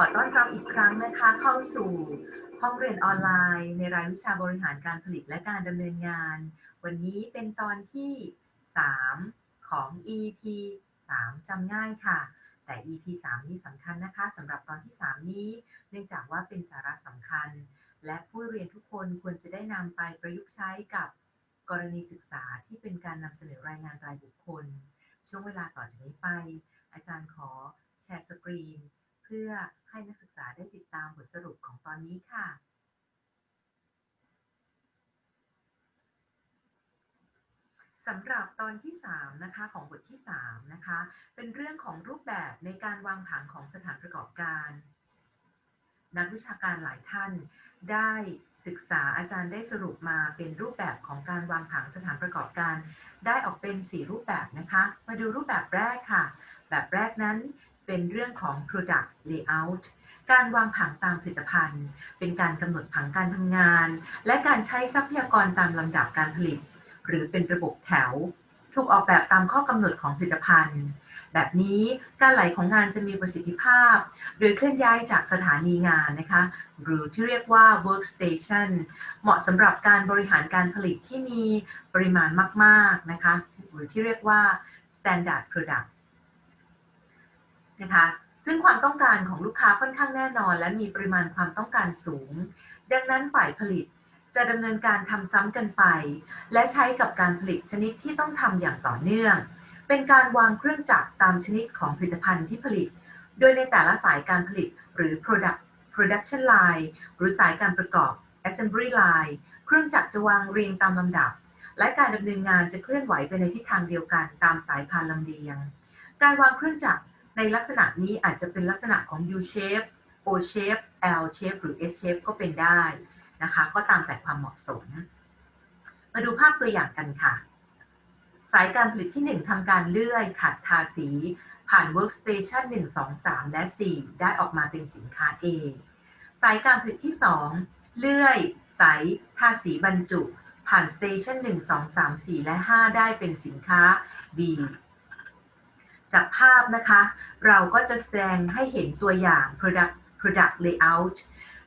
ขอต้อนรับอีกครั้งนะคะ เข้าสู่ห้องเรียนออนไลน์ ในรายวิชาบริหารการผลิตและการดำเนินงาน วันนี้เป็นตอนที่ 3 ของ EP 3จำง่ายค่ะ แต่ EP 3 นี้สำคัญนะคะสำหรับตอนที่ 3 นี้ เนื่องจากว่าเป็นสาระสำคัญ และผู้เรียนทุกคนควรจะได้นำไปประยุกต์ใช้กับกรณีศึกษาที่เป็นการนำเสนอรายงานรายบุคคล ช่วงเวลาต่อจากนี้ไป อาจารย์ขอแชร์สกรีน พื่อให้นักศึกษาได้ติดตามบทสรุปของตอนนี้ค่ะ สำหรับตอนที่ 3 นะคะของบทที่ 3 นะคะ เป็นเรื่องของรูปแบบในการวางผังของสถานประกอบการ นักวิชาการหลายท่านได้ศึกษาอาจารย์ได้สรุปมาเป็นรูปแบบของการวางผังสถานประกอบการ ได้ออกเป็น 4 รูปแบบนะคะ มาดูรูปแบบแรกค่ะ แบบแรกนั้น เป็นเรื่องของ product layout การวางผังตามผลิตภัณฑ์ เป็นการกำหนดผังการทำงาน และการใช้ทรัพยากรตามลำดับการผลิต หรือเป็นระบบแถว ถูกออกแบบตามข้อกำหนดของผลิตภัณฑ์ แบบนี้การไหลของงานจะมีประสิทธิภาพ โดยเคลื่อนย้ายจากสถานีงานนะคะ หรือที่เรียกว่า workstation เหมาะสำหรับการบริหารการผลิตที่มีปริมาณมาก ๆนะคะ หรือที่เรียกว่า standard product นะคะ ซึ่งความต้องการของลูกค้าค่อนข้างแน่นอน และมีปริมาณความต้องการสูง ดังนั้นฝ่ายผลิตจะดำเนินการทำซ้ำกันไป และใช้กับการผลิตชนิดที่ต้องทำอย่างต่อเนื่อง เป็นการวางเครื่องจักรตามชนิดของผลิตภัณฑ์ที่ผลิต โดยในแต่ละสายการผลิตหรือ product production line หรือสายการประกอบ assembly line เครื่องจักรจะวางเรียงตามลำดับ และการดำเนินงานจะเคลื่อนไหวไปในทิศทางเดียวกันตามสายพานลำเลียง การวางเครื่องจักร ในลักษณะนี้อาจจะเป็นลักษณะของ U shape O shape L shape หรือ S shape ก็เป็นได้นะคะ ก็ตามแต่ความเหมาะสม มาดูภาพตัวอย่างกันค่ะ สายการผลิตที่ 1ทำการเลื่อยขัดทาสี ผ่าน workstation 1 2 3 และ 4 ได้ออกมาเป็นสินค้า A สายการผลิตที่ 2 เลื่อย ใส ทาสีบรรจุ ผ่าน station 1 2 3 4 และ 5 ได้เป็นสินค้า B จากภาพนะคะ เราก็จะแสดงให้เห็นตัวอย่าง product product layout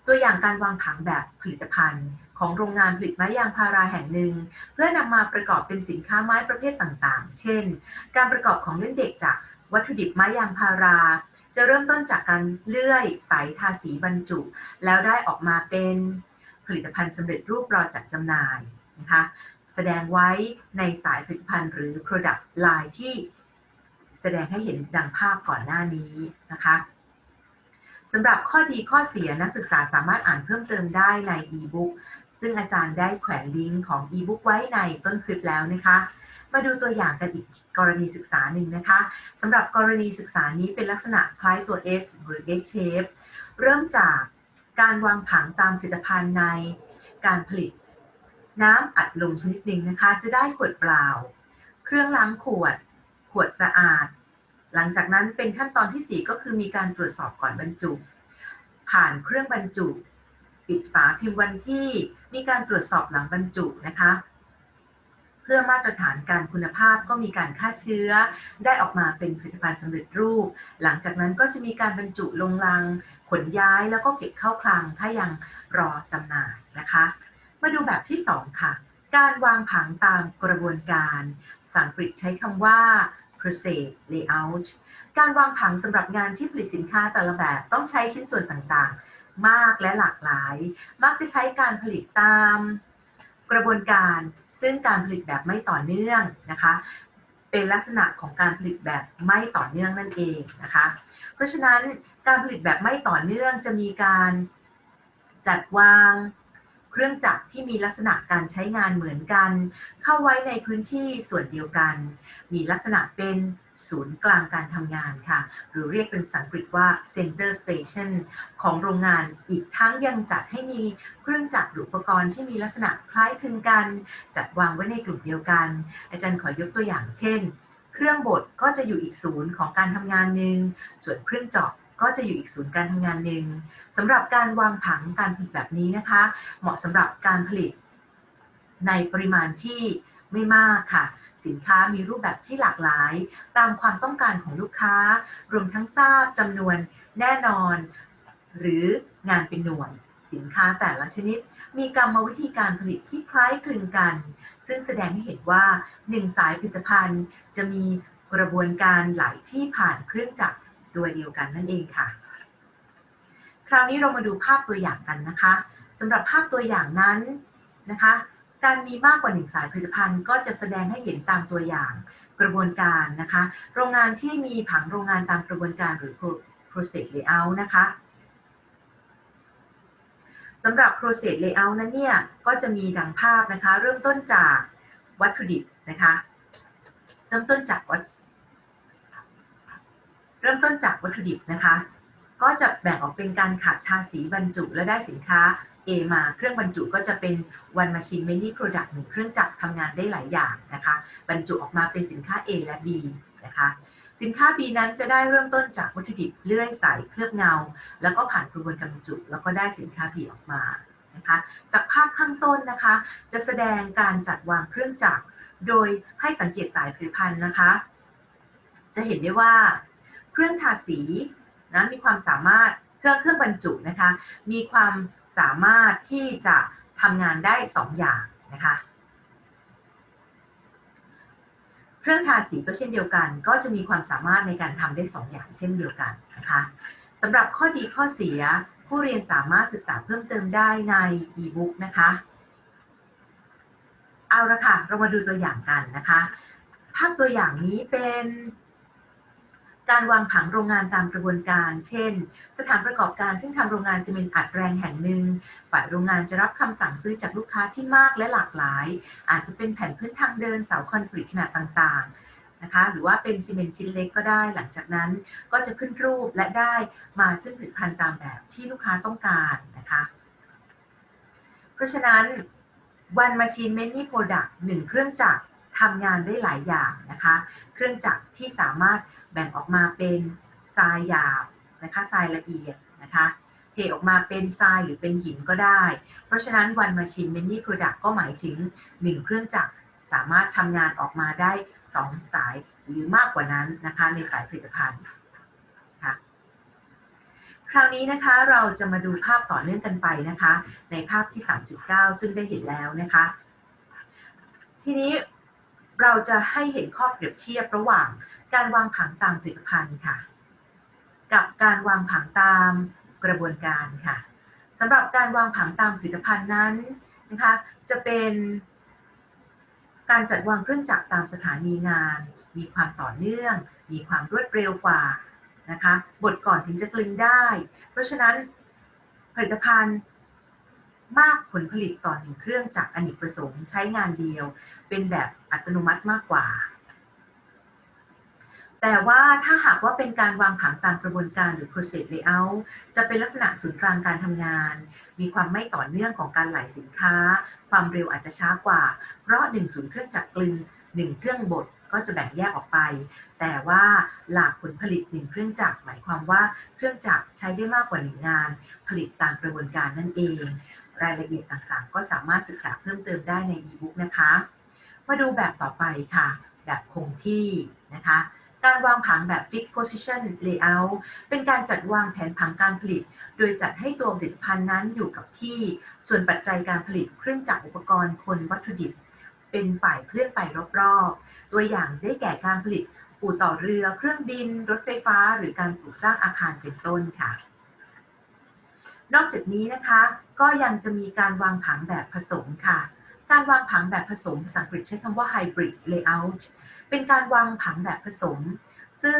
ตัวอย่างการวางผังแบบผลิตภัณฑ์ ของโรงงานผลิตไม้ยางพาราแห่งหนึ่ง เพื่อนำมาประกอบเป็นสินค้าไม้ประเภทต่างๆ เช่น การประกอบของเล่นเด็กจากวัตถุดิบไม้ยางพารา จะเริ่มต้นจากการเลื่อยสายทาสีบรรจุ แล้วได้ออกมาเป็นผลิตภัณฑ์สำเร็จรูปรอจัดจำหน่ายนะคะแสดงไว้ในสายผลิตภัณฑ์หรือ product line ที่ แสดงให้เห็นดังภาพก่อนหน้านี้นะคะสำหรับข้อดีข้อเสียนักศึกษาสามารถอ่านเพิ่มเติมได้ใน e-book ซึ่งอาจารย์ได้แขวนลิงก์ของ e-book ไว้ในต้นคลิปแล้วนะคะ มาดูตัวอย่างกันอีกกรณีศึกษาหนึ่งนะคะสำหรับกรณีศึกษานี้เป็นลักษณะคล้ายตัว S หรือ S shape เริ่มจากการวางผังตามผลิตภัณฑ์ในการผลิต น้ำอัดลมชนิดหนึ่งนะคะ จะได้ขวดเปล่า เครื่องล้างขวด ขวดสะอาด หลังจากนั้นเป็นขั้นตอนที่ 4 ก็คือมีการตรวจสอบก่อนบรรจุ ผ่านเครื่องบรรจุ ปิดฝาพิมพ์วันที่ มีการตรวจสอบหลังบรรจุนะคะ เพื่อมาตรฐานการคุณภาพก็มีการฆ่าเชื้อ ได้ออกมาเป็นผลิตภัณฑ์สำเร็จรูป หลังจากนั้นก็จะมีการบรรจุลงลัง ขนย้ายแล้วก็เก็บเข้าคลังถ้ายังรอจำหน่ายนะคะ มาดูแบบที่ 2 ค่ะการวางผังตามกระบวนการ สังกฤษใช้คำว่า process layout การวางผังสำหรับงานที่ผลิตสินค้าแต่ละแบบต้องใช้ชิ้นส่วนต่างๆ มากและหลากหลาย มักจะใช้การผลิตตามกระบวนการ ซึ่งการผลิตแบบไม่ต่อเนื่องนะคะ เป็นลักษณะของการผลิตแบบไม่ต่อเนื่องนั่นเองนะคะ เพราะฉะนั้นการผลิตแบบไม่ต่อเนื่องจะมีการจัดวาง เครื่องจักรที่มีลักษณะการใช้งานเหมือนกัน เข้าไว้ในพื้นที่ส่วนเดียวกัน มีลักษณะเป็นศูนย์กลางการทำงานค่ะ หรือเรียกเป็นภาษาอังกฤษว่า center station ของโรงงานอีกทั้งยังจัดให้มีเครื่องจักรหรืออุปกรณ์ที่มีลักษณะคล้ายคลึงกัน จัดวางไว้ในกลุ่มเดียวกัน อาจารย์ขอยกตัวอย่างเช่น เครื่องบดก็จะอยู่อีกศูนย์ของการทำงานหนึ่งส่วนเครื่องเจาะ ก็จะอยู่อีกศูนย์การทำงานหนึ่งสำหรับการวางผังการผลิตแบบนี้นะคะ เหมาะสำหรับการผลิตในปริมาณที่ไม่มากค่ะ สินค้ามีรูปแบบที่หลากหลาย ตามความต้องการของลูกค้า รวมทั้งทราบจำนวนแน่นอน หรืองานเป็นหน่วย สินค้าแต่ละชนิด มีกรรมวิธีการผลิตที่คล้ายคลึงกัน ซึ่งแสดงให้เห็นว่าหนึ่งสายผลิตภัณฑ์ จะมีกระบวนการไหลที่ผ่านเครื่องจักร ตัวเดียวกันนั่นเองค่ะ คราวนี้เรามาดูภาพตัวอย่างกันนะคะสำหรับภาพตัวอย่างนั้นนะคะ การมีมากกว่าหนึ่งสายผลิตภัณฑ์ก็จะแสดงให้เห็นตามตัวอย่างกระบวนการนะคะ โรงงานที่มีผังโรงงานตามกระบวนการหรือ process layout นะคะสำหรับ process layout นั้นเนี่ย ก็จะมีดังภาพนะคะ เริ่มต้นจากวัตถุดิบนะคะ เริ่มต้นจากวัต เริ่มต้นจากวัตถุดิบนะคะ ก็จะแบ่งออกเป็นการขัดทาสีบรรจุและได้สินค้า A มาเครื่องบรรจุก็จะเป็น one machine many product หนึ่งเครื่องจักรทำงานได้หลายอย่างนะคะ บรรจุออกมาเป็นสินค้า A และ B นะคะสินค้า B นั้นจะได้เริ่มต้นจากวัตถุดิบเลื่อยใสเคลือบเงา แล้วก็ผ่านกระบวนการบรรจุ แล้วก็ได้สินค้า B ออกมานะคะจากภาพข้างต้นนะคะ จะแสดงการจัดวางเครื่องจักรโดยให้สังเกตสายผลิตภัณฑ์นะคะ จะเห็นได้ว่า เครื่องทาสีนะมีความสามารถเครื่องเครื่องบรรจุนะคะ มีความสามารถที่จะทำงานได้2ออย่างนะคะเครื่องทาสีก็เช่นเดียวกัน ก็จะมีความสามารถในการทำได้2อย่างเช่นเดียวกันนะคะสำหรับข้อดีข้อเสียผู้เรียนสามารถศึกษาเพิ่มเติมได้ใน e-book นะคะเอาละค่ะ เรามาดูตัวอย่างกันนะคะ ภาพตัวอย่างนี้เป็น การวางผังโรงงานตามกระบวนการ เช่น สถานประกอบการซึ่งทำโรงงานซีเมนต์อัดแรงแห่งหนึ่ง ฝ่ายโรงงานจะรับคำสั่งซื้อจากลูกค้าที่มากและหลากหลาย อาจจะเป็นแผ่นพื้นทางเดินเสาคอนกรีตขนาดต่างๆ นะคะ หรือว่าเป็นซีเมนต์ชิ้นเล็กก็ได้ หลังจากนั้นก็จะขึ้นรูปและได้มาซึ่งผลิตภัณฑ์ตามแบบที่ลูกค้าต้องการนะคะ เพราะฉะนั้น one machine many product หนึ่งเครื่องจักรทำงานได้หลายอย่างนะคะ เครื่องจักรที่สามารถ แบ่งออกมาเป็นทรายหยาบนะคะทรายละเอียดนะคะเทออกมาเป็นทรายหรือเป็นหินก็ได้ เพราะฉะนั้น one machine many product ก็หมายถึง 1 เครื่องจักรสามารถทำงานออกมาได้ 2 สายหรือมากกว่านั้นนะคะในสายผลิตภัณฑ์ค่ะคราวนี้นะคะเราจะมาดูภาพต่อเนื่องกันไปนะคะ ในภาพที่ 3.9 ซึ่งได้เห็นแล้วนะคะ ทีนี้เราจะให้เห็นข้อเปรียบเทียบระหว่าง การวางผังตามผลิตภัณฑ์ค่ะ กับการวางผังตามกระบวนการค่ะสำหรับการวางผังตามผลิตภัณฑ์นั้นนะคะจะเป็นการจัดวางเครื่องจักรตามสถานีงาน มีความต่อเนื่อง มีความรวดเร็วกว่านะคะบทก่อนถึงจะกลึงได้ เพราะฉะนั้นผลิตภัณฑ์มากผลผลิตต่อหนึ่งเครื่องจักรอเนกประสงค์ใช้งานเดียว เป็นแบบอัตโนมัติมากกว่า แต่ว่าถ้าหากว่าเป็นการวางผังตามกระบวนการหรือ process layout จะเป็นลักษณะศูนย์กลางการทำงาน มีความไม่ต่อเนื่องของการไหลสินค้า ความเร็วอาจจะช้ากว่า เพราะหนึ่งศูนย์เครื่องจักรกลึงหนึ่งเครื่องบดก็จะแบ่งแยกออกไป แต่ว่าหลากผลผลิตหนึ่งเครื่องจักรหมายความว่าเครื่องจักรใช้ได้มากกว่าหนึ่งงาน ผลิตตามกระบวนการนั่นเอง รายละเอียดต่างๆ ก็สามารถศึกษาเพิ่มเติมได้ใน e-book นะคะ มาดูแบบต่อไปค่ะ แบบคงที่นะคะ การวางผังแบบ fixed position layout เป็นการจัดวางแผนผังการผลิต โดยจัดให้ตัวผลิตภัณฑ์นั้นอยู่กับที่ ส่วนปัจจัยการผลิตเครื่องจักรอุปกรณ์คนวัตถุดิบ เป็นฝ่ายเคลื่อนไปรอบๆ ตัวอย่างได้แก่การผลิตอู่ต่อเรือ เครื่องบิน รถไฟฟ้า หรือการปลูกสร้างอาคารเป็นต้นค่ะ นอกจากนี้นะคะ ก็ยังจะมีการวางผังแบบผสมค่ะ การวางผังแบบผสมภาษาอังกฤษใช้คำว่า hybrid layout เป็นการวางผังแบบผสม ซึ่ง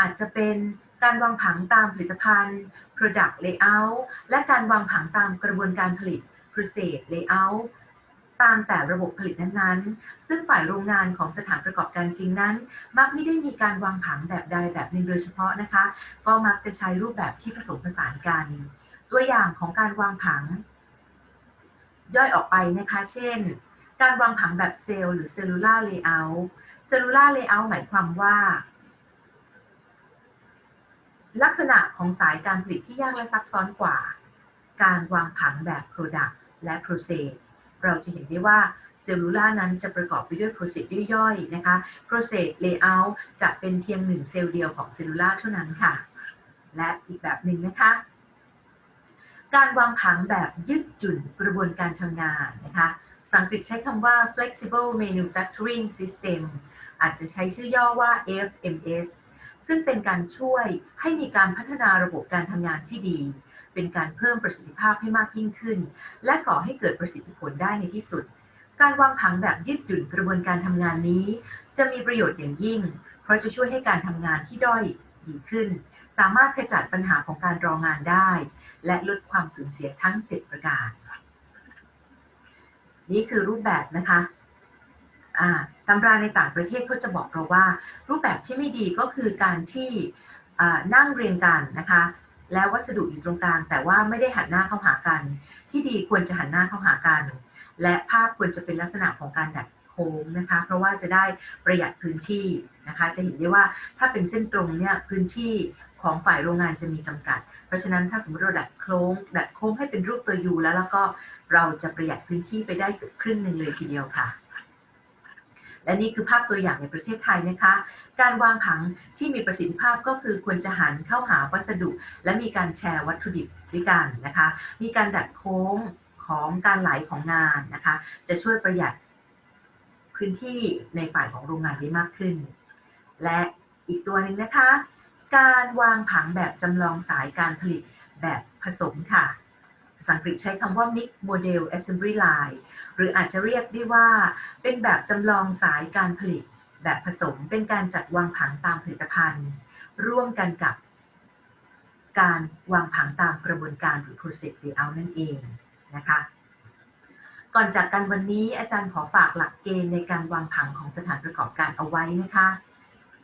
อาจจะเป็นการวางผังตามผลิตภัณฑ์ product layout และการวางผังตามกระบวนการผลิต process layout ตามแต่ระบบผลิตนั้นๆ ซึ่งฝ่ายโรงงานของสถานประกอบการจริงนั้น มักไม่ได้มีการวางผังแบบใดแบบหนึ่งโดยเฉพาะนะคะ ก็มักจะใช้รูปแบบที่ผสมผสานกัน ตัวอย่างของการวางผัง ย่อยออกไปนะคะ เช่น การวางผังแบบเซลล์หรือเซลลูลาร์เลเยอร์ เซลลูลาเลเยอร์หมายความว่า ลักษณะของสายการผลิตที่ยากและซับซ้อนกว่า การวางผังแบบ Product และ Process เราจะเห็นได้ว่าเซลลูล่านั้นจะประกอบไปด้วย Process ย่อยๆนะคะ Process Layout จะเป็นเพียงหนึ่งเซลล์เดียวของเซลลูล่าเท่านั้นค่ะ และอีกแบบหนึ่งนะคะ การวางผังแบบยืดหยุ่นกระบวนการทำงานนะคะสังกฤษใช้คำว่า flexible manufacturing system อาจจะใช้ชื่อย่อว่า FMS ซึ่งเป็นการช่วยให้มีการพัฒนาระบบการทำงานที่ดี เป็นการเพิ่มประสิทธิภาพให้มากยิ่งขึ้น และก่อให้เกิดประสิทธิผลได้ในที่สุด การวางผังแบบยืดหยุ่นกระบวนการทำงานนี้ จะมีประโยชน์อย่างยิ่ง เพราะจะช่วยให้การทำงานที่ด้อยดีขึ้น สามารถขจัดปัญหาของการรองานได้ และลดความสูญเสียทั้ง 7 ประการ นี่คือรูปแบบนะคะ ตำราในต่างประเทศก็จะบอกเราว่า รูปแบบที่ไม่ดีก็คือการที่นั่งเรียงกันนะคะ แล้ววัสดุอยู่ตรงกลาง แต่ว่าไม่ได้หันหน้าเข้าหากัน ที่ดีควรจะหันหน้าเข้าหากัน และภาพควรจะเป็นลักษณะของการดัดโค้งนะคะ เพราะว่าจะได้ประหยัดพื้นที่นะคะ จะเห็นได้ว่าถ้าเป็นเส้นตรงเนี่ยพื้นที่ของฝ่ายโรงงานจะมีจำกัด เพราะฉะนั้นถ้าสมมติเราดัดโค้ง ดัดโค้งให้เป็นรูปตัวยูแล้วแล้วก็เราจะประหยัดพื้นที่ไปได้เกือบครึ่งหนึ่งเลยทีเดียวค่ะ และนี่คือภาพตัวอย่างในประเทศไทยนะคะ การวางผังที่มีประสิทธิภาพก็คือควรจะหันเข้าหาวัสดุ และมีการแชร์วัตถุดิบด้วยกันนะคะ มีการดัดโค้งของการไหลของงานนะคะ จะช่วยประหยัดพื้นที่ในฝ่ายของโรงงานได้มากขึ้น และอีกตัวหนึ่งนะคะ การวางผังแบบจำลองสายการผลิตแบบผสมค่ะ ภาษาอังกฤษใช้คำว่า mix model assembly line หรืออาจจะเรียกได้ว่าเป็นแบบจำลองสายการผลิต แบบผสมเป็นการจัดวางผังตามผลิตภัณฑ์ ร่วมกันกับการวางผังตามกระบวนการหรือ process layout นั่นเองนะคะก่อนจากกันวันนี้อาจารย์ขอฝากหลักเกณฑ์ในการวางผังของสถานประกอบการเอาไว้นะคะ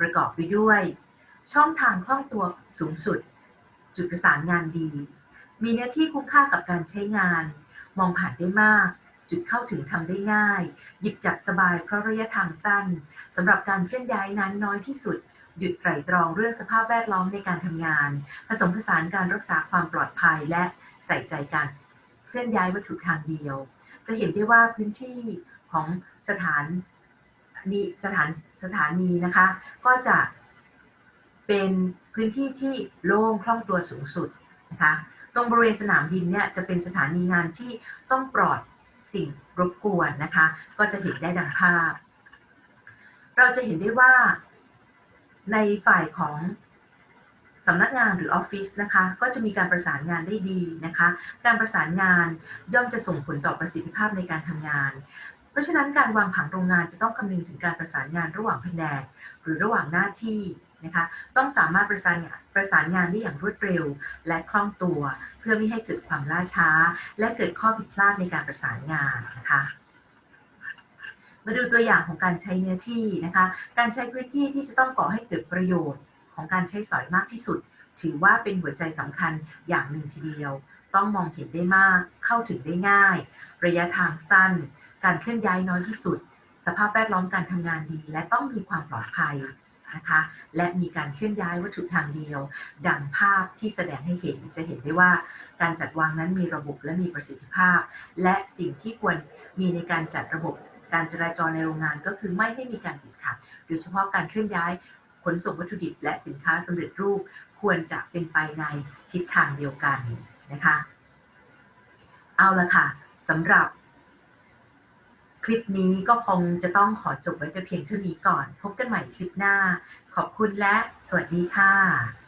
ประกอบไปด้วย ช่องทางคล่องตัวสูงสุด จุดประสานงานดี มีเนื้อที่คุ้มค่ากับการใช้งาน มองผ่านได้มาก จุดเข้าถึงทำได้ง่าย หยิบจับสบายเพราะระยะทางสั้นสำหรับการเคลื่อนย้ายนั้นน้อยที่สุด หยุดไตร่ตรองเรื่องสภาพแวดล้อมในการทำงาน ผสมผสานการรักษาความปลอดภัยและใส่ใจการเคลื่อนย้ายวัตถุทางเดียว จะเห็นได้ว่าพื้นที่ของสถานนีสถานสถานีนะคะ ก็จะเป็นพื้นที่ที่โล่งคล่องตัวสูงสุดนะคะ ตรงบริเวณสนามบินเนี่ยจะเป็นสถานีงานที่ต้องปลอดสิ่งรบกวนนะคะ ก็จะเห็นได้ดังภาพ เราจะเห็นได้ว่าในฝ่ายของสำนักงานหรือออฟฟิศนะคะ ก็จะมีการประสานงานได้ดีนะคะ การประสานงานย่อมจะส่งผลต่อประสิทธิภาพในการทำงาน เพราะฉะนั้นการวางผังโรงงานจะต้องคำนึงถึงการประสานงานระหว่างแผนกหรือระหว่างหน้าที่ นะคะต้องสามารถประสานประสานงานได้อย่างรวดเร็ว และคล่องตัว เพื่อไม่ให้เกิดความล่าช้า และเกิดข้อผิดพลาดในการประสานงานนะคะมาดูตัวอย่างของการใช้เนื้อที่นะคะ การใช้พื้นที่ที่จะต้องก่อให้เกิดประโยชน์ของการใช้สอยมากที่สุด ถือว่าเป็นหัวใจสำคัญอย่างหนึ่งทีเดียว ต้องมองเห็นได้มาก เข้าถึงได้ง่าย ระยะทางสั้น การเคลื่อนย้ายน้อยที่สุด สภาพแวดล้อมการทำงานดี และต้องมีความปลอดภัย นะคะและมีการเคลื่อนย้ายวัตถุทางเดียว ดังภาพที่แสดงให้เห็นจะเห็นได้ว่าการจัดวางนั้นมีระบบและมีประสิทธิภาพ และสิ่งที่ควรมีในการจัดระบบการจราจรในโรงงานก็คือไม่ให้มีการติดขัดโดยเฉพาะการเคลื่อนย้ายขนส่งวัตถุดิบ และสินค้าสำเร็จรูปควรจะเป็นไปในทิศทางเดียวกันนะคะ เอาละค่ะสำหรับ คลิปนี้ก็คงจะต้องขอจบไว้แต่เพียงเท่านี้ก่อน พบกันใหม่คลิปหน้า ขอบคุณและสวัสดีค่ะ